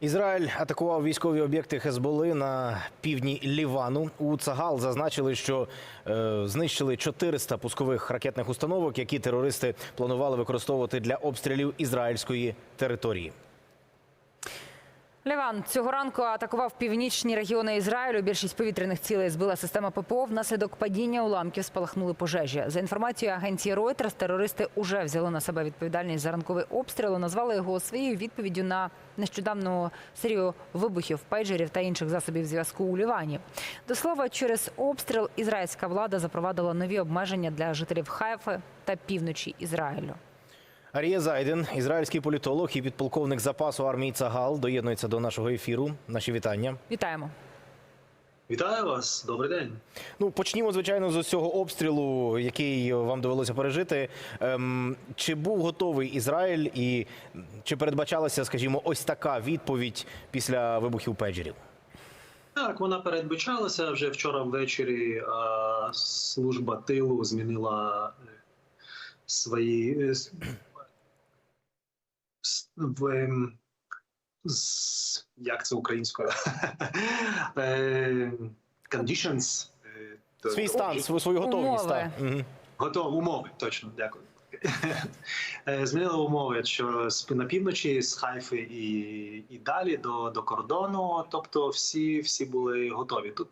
Ізраїль атакував військові об'єкти Хезболи на півдні Лівану. У Цагал зазначили, що е, знищили 400 пускових ракетних установок, які терористи планували використовувати для обстрілів ізраїльської території. Ліван цього ранку атакував північні регіони Ізраїлю. Більшість повітряних цілей збила система ППО. Внаслідок падіння уламків спалахнули пожежі. За інформацією агенції Reuters, терористи уже взяли на себе відповідальність за ранковий обстріл. Назвали його своєю відповіддю на нещодавну серію вибухів, пейджерів та інших засобів зв'язку у Лівані. До слова, через обстріл ізраїльська влада запровадила нові обмеження для жителів Хайфи та півночі Ізраїлю. Арія Зайден, ізраїльський політолог і підполковник запасу армії Цагал, доєднується до нашого ефіру. Наші вітання. Вітаємо. Вітаю вас, добрий день. Ну почнімо звичайно з цього обстрілу, який вам довелося пережити. Ем, чи був готовий Ізраїль, і чи передбачалася, скажімо, ось така відповідь після вибухів педжерів? Так, вона передбачалася вже вчора ввечері. А, служба тилу змінила е, свої е, в, ем, як це українською? Е, Conditions. е, то- Свій стан, свою, свою готовність. Умови. Так. Мгм. Готово умови, точно, дякую. Е, Змінили умови, що з- на півночі з Хайфи і, і далі до, до кордону. Тобто, всі, всі були готові. Тут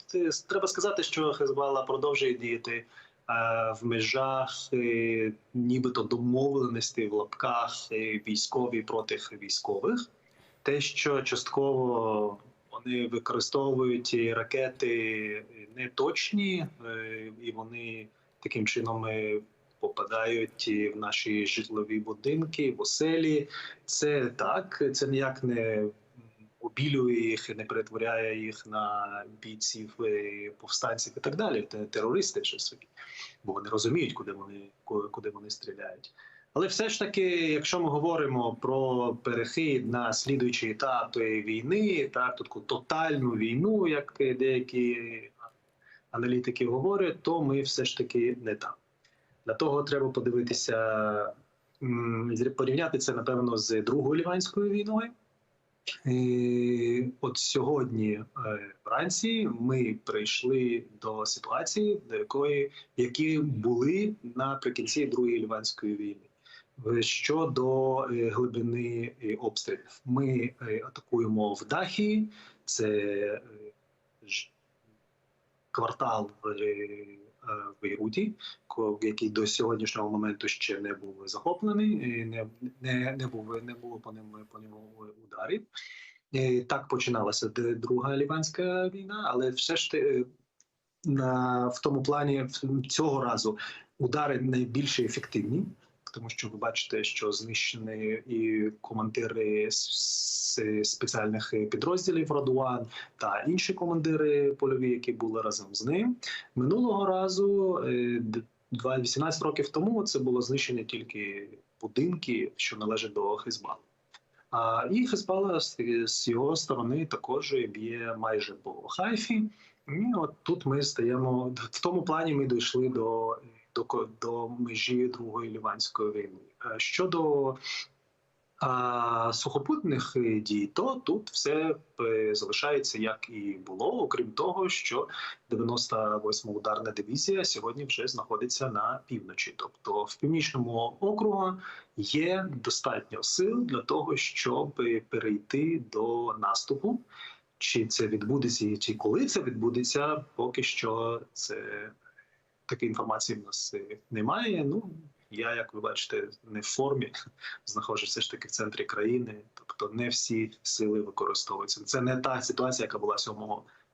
треба сказати, що Хезбалла продовжує діяти в межах е, нібито домовленості в лапках е, військові проти військових. Те, що частково вони використовують ракети неточні, е, і вони таким чином попадають в наші житлові будинки, в оселі. Це так, це ніяк не обілює їх, не перетворяє їх на бійців, е, повстанців і так далі, терористи вже собі, бо вони розуміють, куди вони куди вони стріляють. Але все ж таки, якщо ми говоримо про перехід на слідуючий етап війни, так таку тотальну війну, як деякі аналітики говорять, то ми все ж таки не там. Для того треба подивитися, порівняти це, напевно, з Другою Ліванською війною. І от сьогодні е, вранці ми прийшли до ситуації, до якої які були наприкінці Другої Ліванської війни. Е, Щодо е, глибини обстрілів, ми атакуємо в Дахі, це квартал е, в Бейруті, який до сьогоднішнього моменту ще не був захоплений, не, не, не, був, не було по ним по ньому ударів. І так починалася Друга Ліванська війна, але все ж ти, на, в тому плані цього разу удари найбільш ефективні. Тому що ви бачите, що знищені і командири спеціальних підрозділів Радуан та інші командири польові, які були разом з ним. Минулого разу, е, два- 18 років тому, це було знищення тільки будинки, що належать до Хезбали. А і Хезбала з, його сторони також б'є майже по Хайфі. І от тут ми стаємо в тому плані. Ми дійшли до, до, до межі Другої Ліванської війни. Е, Щодо а, сухопутних е, дій, то тут все е, залишається як і було, окрім того, що 98-ма ударна дивізія сьогодні вже знаходиться на півночі. Тобто в північному округу є достатньо сил для того, щоб перейти до наступу. Чи це відбудеться, чи коли це відбудеться, поки що це такої інформації в нас е, немає. Ну я, як ви бачите, не в формі, знаходжуся все ж таки в центрі країни, тобто не всі сили використовуються. Це не та ситуація, яка була 7,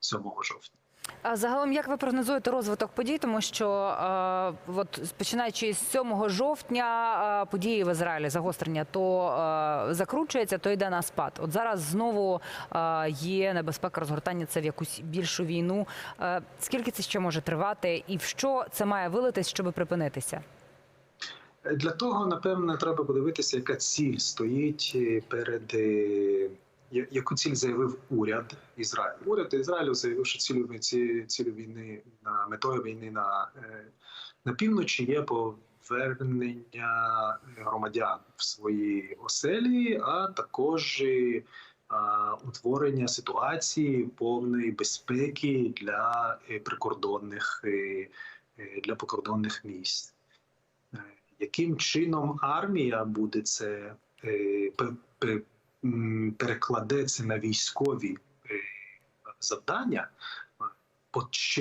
7 жовтня. А загалом, як ви прогнозуєте розвиток подій, тому що е, от починаючи з 7 жовтня е, події в Ізраїлі загострення, то е, закручується, то йде на спад. От зараз знову е, є небезпека розгортання це в якусь більшу війну. Е, скільки це ще може тривати, і в що це має вилитись, щоб припинитися? Для того, напевне, треба подивитися, яка ціль стоїть е, перед е, яку ціль заявив уряд Ізраїлю. Уряд Ізраїлю заявив, що цілю ці- цілю війни на метою війни на, е, на півночі є повернення громадян в свої оселі, а також е, утворення ситуації повної безпеки для е, прикордонних для прикордонних місць. Яким чином армія буде це перекладе це на військові е, завдання?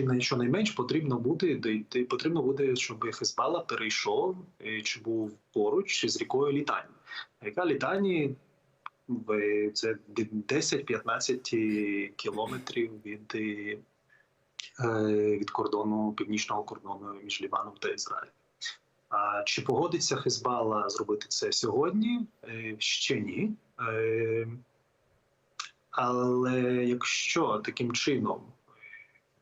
На щонайменш потрібно буде потрібно буде, щоб Хезбала перейшов е, чи був поруч з рікою Літані. Яка Літані це 10-15 кілометрів від, е, від кордону, північного кордону між Ліваном та Ізраїлем. Чи погодиться Хезбала зробити це сьогодні? Е, Ще ні. Е, Але якщо таким чином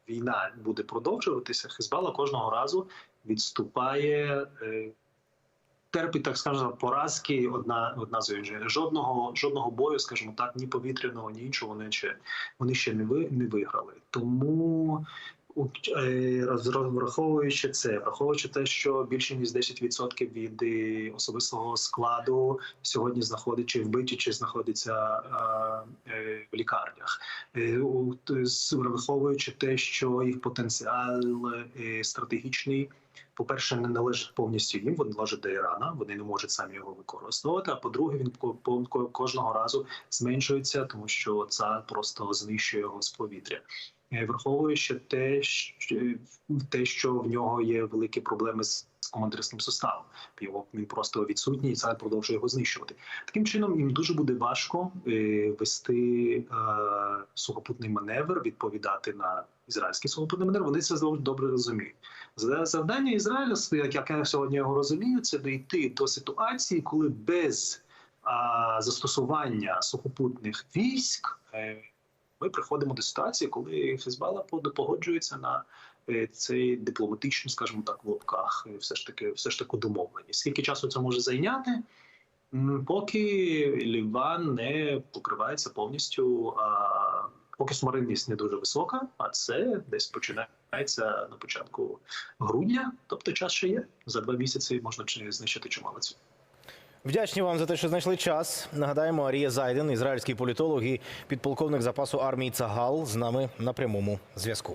війна буде продовжуватися, Хезбала кожного разу відступає, е, терпить, так скажемо, поразки одна, одна за іншою. Жодного, жодного бою, скажімо так, ні повітряного, ні іншого вони ще, вони ще не, ви, не виграли. Тому враховуючи це, враховуючи те, що більше ніж 10% від е, особистого складу сьогодні знаходить вбиті, чи знаходиться е, е, в лікарнях, Е, враховуючи те, що їх потенціал е, стратегічний. По-перше, не належить повністю їм, він належить до Ірана, вони не можуть самі його використовувати. А по-друге, він ко- кожного разу зменшується, тому що це просто знищує його з повітря. Е, Враховуючи те, що, те, що в нього є великі проблеми з командирським составом, його він просто відсутній, і це продовжує його знищувати. Таким чином, їм дуже буде важко е, вести е, сухопутний маневр, відповідати на ізраїльський сухопутний маневр. Вони це добре розуміють. За- Завдання Ізраїля, як я сьогодні його розумію, це дійти до ситуації, коли без а, застосування сухопутних військ е, ми приходимо до ситуації, коли Хезбала под- погоджується на е, цей дипломатичний, скажімо так, в лапках, е, все ж таки, все ж таки домовленість. Скільки часу це може зайняти? Поки Ліван не покривається повністю, а, поки смаринність не дуже висока, а це десь починається на початку грудня, тобто час ще є. За два місяці можна чи- знищити чимало цього. Вдячні вам за те, що знайшли час. Нагадаємо, Арія Зайден, ізраїльський політолог і підполковник запасу армії Цагал, з нами на прямому зв'язку.